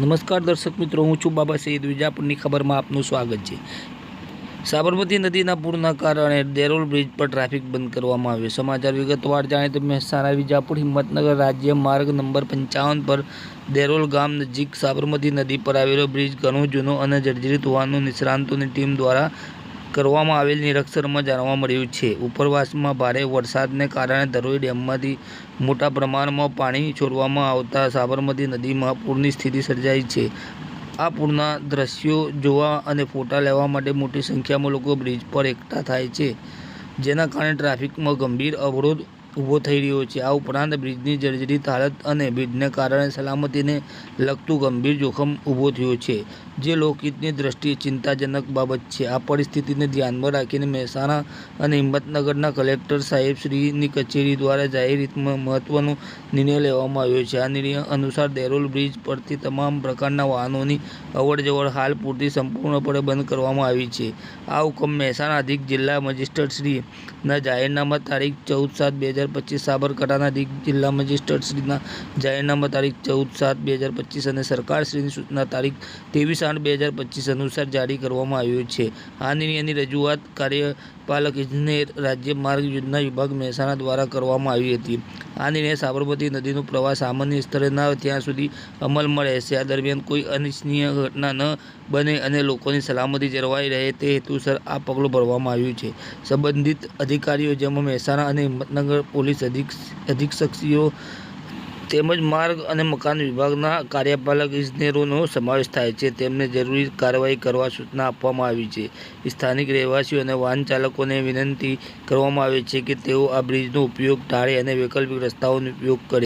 નમસ્કાર દર્શક મિત્રો, હું છું બાબા સૈયદ વિજાપુરની ખબરમાં આપનું સ્વાગત છે. સાબરમતી નદીના પૂરના કારણે દેરોલ બ્રિજ પર ટ્રાફિક બંધ કરવામાં આવ્યો. સમાચાર વિગતવાર જાણે તો મહેસાણા, વિજાપુર, હિંમતનગર રાજ્ય માર્ગ નંબર પંચાવન પર દેરોલ ગામ નજીક સાબરમતી નદી પર આવેલો બ્રિજ ઘણો જૂનો અને જર્જરિત હોવાનું નિષ્ણાંતોની ટીમ દ્વારા કરવામાં આવેલ નિરક્ષરમાં જાણવા મળ્યું છે. ઉપરવાસમાં ભારે વરસાદને કારણે ધરોઈ ડેમમાંથી મોટા પ્રમાણમાં પાણી છોડવામાં આવતા સાબરમતી નદીમાં પૂરની સ્થિતિ સર્જાઈ છે. આ પૂરના દ્રશ્યો જોવા અને ફોટા લેવા માટે મોટી સંખ્યામાં લોકો બ્રિજ પર એકઠા થાય છે, જેના કારણે ટ્રાફિકમાં ગંભીર અવરોધ ઊભો થઈ રહ્યો છે. આ ઉપરાંત બ્રિજની જર્જરિત હાલત અને બ્રિજને કારણે સલામતીને લગતું ગંભીર જોખમ ઊભો થયો છે, જે લોકહિતની દ્રષ્ટિએ ચિંતાજનક બાબત છે. આ પરિસ્થિતિને ધ્યાનમાં રાખીને મહેસાણા અને હિંમતનગરના કલેક્ટર સાહેબશ્રીની કચેરી દ્વારા જાહેર હિતમાં મહત્વનો નિર્ણય લેવામાં આવ્યો છે. આ નિર્ણય અનુસાર દેરોલ બ્રિજ પરથી તમામ પ્રકારના વાહનોની અવરજવર હાલ પૂરતી સંપૂર્ણપણે બંધ કરવામાં આવી છે. આ હુકમ મહેસાણા અધિક જિલ્લા મેજિસ્ટ્રેટશ્રીના જાહેરનામા તારીખ ચૌદ સાત બે હજાર પચીસ સાબરકાંઠાના અધિક જિલ્લા મેજિસ્ટ્રેટશ્રીના જાહેરનામા તારીખ ચૌદ સાત બે હજાર પચીસ અને સરકારશ્રીની સૂચના તારીખ ત્રેવીસ આઠ બે હજાર પચીસ અનુસાર જારી કરવામાં આવ્યું છે. આ નિર્ણયની રજૂઆત કાર્યપાલક ઇજનેર રાજ્ય માર્ગ યોજના વિભાગ મહેસાણા દ્વારા કરવામાં આવી હતી. આ નિર્ણય સાબરમતી નદીનો પ્રવાહ સામાન્ય સ્તરે ન ત્યાં સુધી અમલમાં રહેશે આ દરમિયાન કોઈ અનિચ્છનીય ઘટના ન બને અને લોકોની સલામતી જળવાઈ રહે તે હેતુસર આ પગલું ભરવામાં આવ્યું છે. સંબંધિત અધિકારીઓ જેમાં મહેસાણા અને હિંમતનગર પોલીસ અધિક, અધિક્ષકશ્રીઓ તેમજ માર્ગ અને મકાન વિભાગના કાર્યપાલક ઇજનેરોનો સમાવેશ થાય છે. તેમને જરૂરી કાર્યવાહી કરવા સૂચના આપવામાં આવી છે. સ્થાનિક રહેવાસીઓ અને વાહન ચાલકોને વિનંતી કરવામાં આવે છે કે તેઓ આ બ્રિજનો ઉપયોગ ટાળે અને વૈકલ્પિક રસ્તાઓનો ઉપયોગ કરે.